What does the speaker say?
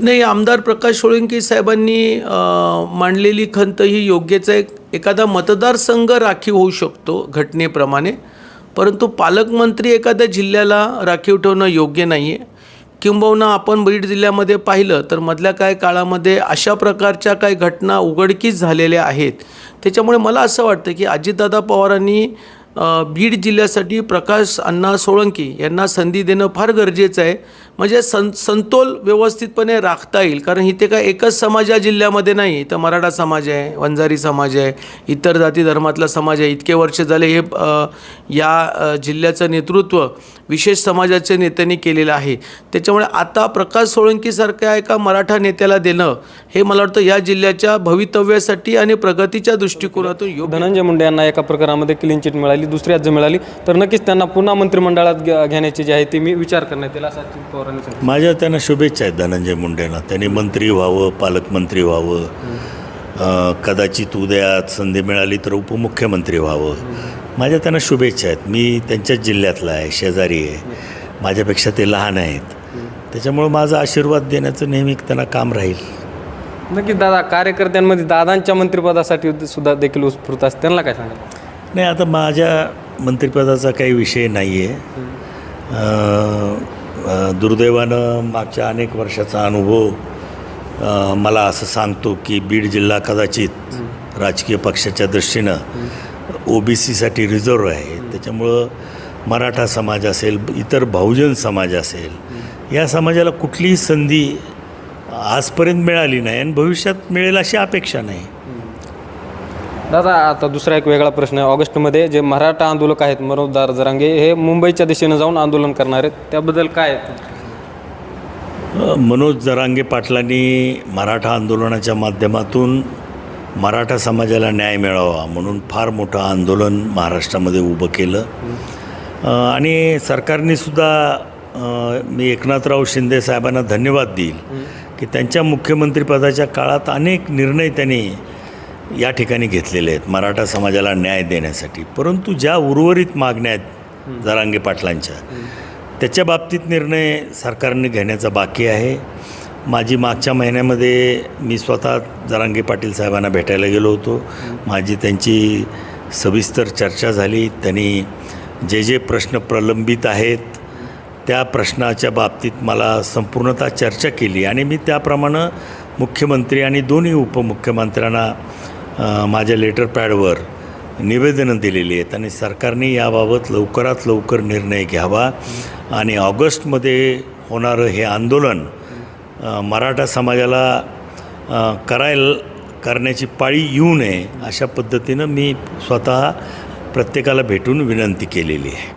नाही आमदार प्रकाश सोळंकी साहेबांनी मांडलेली खंत ही योग्यच आहे. एखादा मतदारसंघ राखीव होऊ शकतो घटनेप्रमाणे परंतु पालकमंत्री एखाद्या जिल्ह्याला राखीव ठेवणं योग्य नाही आहे किंबहुना आपण बीड जिल्ह्यामध्ये पाहिलं तर मधल्या काही काळामध्ये अशा प्रकारच्या काही घटना उघडकीस झालेल्या आहेत. त्याच्यामुळे मला असं वाटतं की अजितदादा पवारांनी बीड जिल्ह्यासाठी प्रकाश अण्णा सोळंकी यांना संधी देणं फार गरजेचं आहे. म्हणजे सं संतोल व्यवस्थितपणे राखता येईल. कारण इथे काय एकच समाज या जिल्ह्यामध्ये नाही. तर मराठा समाज आहे वंजारी समाज आहे इतर जाती धर्मातला समाज आहे. इतके वर्ष झाले हे या जिल्ह्याचं नेतृत्व विशेष समाजाच्या नेत्यांनी केलेलं आहे. त्याच्यामुळे आता प्रकाश सोळंकीसारख्या एका मराठा नेत्याला देणं हे मला वाटतं या जिल्ह्याच्या भवितव्यासाठी आणि प्रगतीच्या दृष्टिकोनातून योग्य. धनंजय मुंडे यांना एका प्रकारामध्ये क्लीन चिट मिळाली दुसरी आज मिळाली. तर नक्कीच त्यांना पुन्हा मंत्रिमंडळात घ्या- घेण्याची जी आहे ती मी विचार करण्यात येईल असं अजित पवारांनी माझ्या त्यांना शुभेच्छा आहेत धनंजय मुंडेंना. त्यांनी मंत्री व्हावं पालकमंत्री व्हावं. कदाचित उद्यात संधी मिळाली तर उपमुख्यमंत्री व्हावं. माझ्या त्यांना शुभेच्छा आहेत. मी त्यांच्याच जिल्ह्यातला आहे शेजारी आहे. माझ्यापेक्षा ते लहान आहेत. त्याच्यामुळं माझा आशीर्वाद देण्याचं नेहमी त्यांना काम राहील. नक्कीच दादा कार्यकर्त्यांमध्ये दादांच्या मंत्रिपदासाठी सुद्धा देखील उत्स्फूर्त असते. त्यांना काय सांगाल? नाही आता माझ्या मंत्रिपदाचा काही विषय नाही आहे दुर्दैवानं मागच्या अनेक वर्षाचा अनुभव अ, मला असं सांगतो की बीड जिल्हा कदाचित राजकीय पक्षाच्या दृष्टीनं ओ बी सीसाठी रिझर्व आहे. त्याच्यामुळं मराठा समाज असेल इतर बहुजन समाज असेल या समाजाला कुठलीही संधी आजपर्यंत मिळाली नाही आणि भविष्यात मिळेल अशी अपेक्षा नाही. दादा आता दुसरा एक वेगळा प्रश्न आहे. ऑगस्टमध्ये जे मराठा आंदोलक आहेत मनोजदार जरांगे हे मुंबईच्या दिशेनं जाऊन आंदोलन करणार आहेत. त्याबद्दल काय? मनोज जरांगे पाटलांनी मराठा आंदोलनाच्या माध्यमातून मराठा समाजाला न्याय मिळावा म्हणून फार मोठं आंदोलन महाराष्ट्रामध्ये उभं केलं. आणि सरकारने सुद्धा मी एकनाथराव शिंदे साहेबांना धन्यवाद देईल की त्यांच्या मुख्यमंत्रीपदाच्या काळात अनेक निर्णय त्यांनी या ठिकाणी घेतलेले आहेत मराठा समाजाला न्याय देण्यासाठी. परंतु ज्या उर्वरित मागण्या आहेत जरांगे पाटलांच्या त्याच्या बाबतीत निर्णय सरकारने घेण्याचा बाकी आहे. माझी मागच्या महिन्यामध्ये मी स्वतः जरांगे पाटील साहेबांना भेटायला गेलो होतो. माझी त्यांची सविस्तर चर्चा झाली. त्यांनी जे जे प्रश्न प्रलंबित आहेत त्या प्रश्नाच्या बाबतीत मला संपूर्णतः चर्चा केली आणि मी त्याप्रमाणे मुख्यमंत्री आणि दोन्ही उपमुख्यमंत्र्यांना माझ्या लेटर पॅडवर निवेदनं दिलेली आहेत आणि सरकारने याबाबत लवकरात लवकर निर्णय घ्यावा आणि ऑगस्टमध्ये होणारं हे आंदोलन मराठा समाजाला करायला करण्याची पाळी येऊ नये अशा पद्धतीनं मी स्वतः प्रत्येकाला भेटून विनंती केलेली आहे.